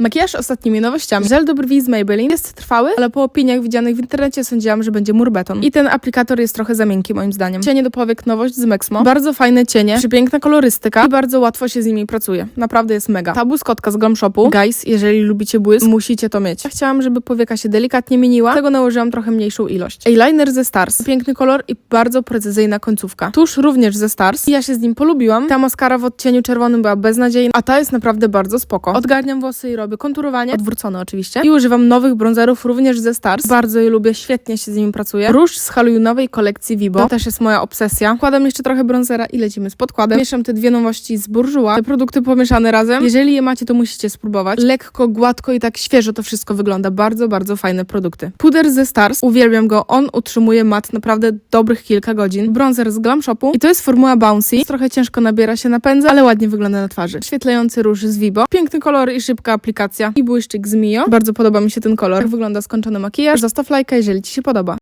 Makijaż ostatnimi nowościami. Żel do brwi z Maybelline jest trwały, ale po opiniach widzianych w internecie sądziłam, że będzie murbeton. I ten aplikator jest trochę za miękki moim zdaniem. Cienie do powiek nowość z Mexmo. Bardzo fajne cienie, przepiękna kolorystyka i bardzo łatwo się z nimi pracuje. Naprawdę jest mega. Ta błyskotka z Glam Shopu. Guys, jeżeli lubicie błysk, musicie to mieć. Ja chciałam, żeby powieka się delikatnie mieniła, dlatego nałożyłam trochę mniejszą ilość. Eyeliner ze Stars. Piękny kolor i bardzo precyzyjna końcówka. Tusz również ze Stars. Ja się z nim polubiłam. Ta maskara w odcieniu czerwonym była beznadziejna, a ta jest naprawdę bardzo spoko. Odgarniam włosy i robię konturowanie, odwrócone oczywiście. I używam nowych bronzerów również ze Stars. Bardzo je lubię, świetnie się z nimi pracuje. Róż z Halloweenowej kolekcji Vibo. To też jest moja obsesja. Kładam jeszcze trochę bronzera i lecimy z podkładem. Mieszam te dwie nowości z Bourjois. Te produkty pomieszane razem. Jeżeli je macie, to musicie spróbować. Lekko, gładko i tak świeżo to wszystko wygląda. Bardzo, bardzo fajne produkty. Puder ze Stars. Uwielbiam go. On utrzymuje mat naprawdę dobrych kilka godzin. Bronzer z Glam Shopu. I to jest formuła Bouncy. Trochę ciężko nabiera się na pędzel, ale ładnie wygląda na twarzy. Świetlający róż z Vibo. Piękny kolor i szybka aplikacja. I błyszczyk z Mio. Bardzo podoba mi się ten kolor. Jak wygląda skończony makijaż. Zostaw lajka, jeżeli Ci się podoba.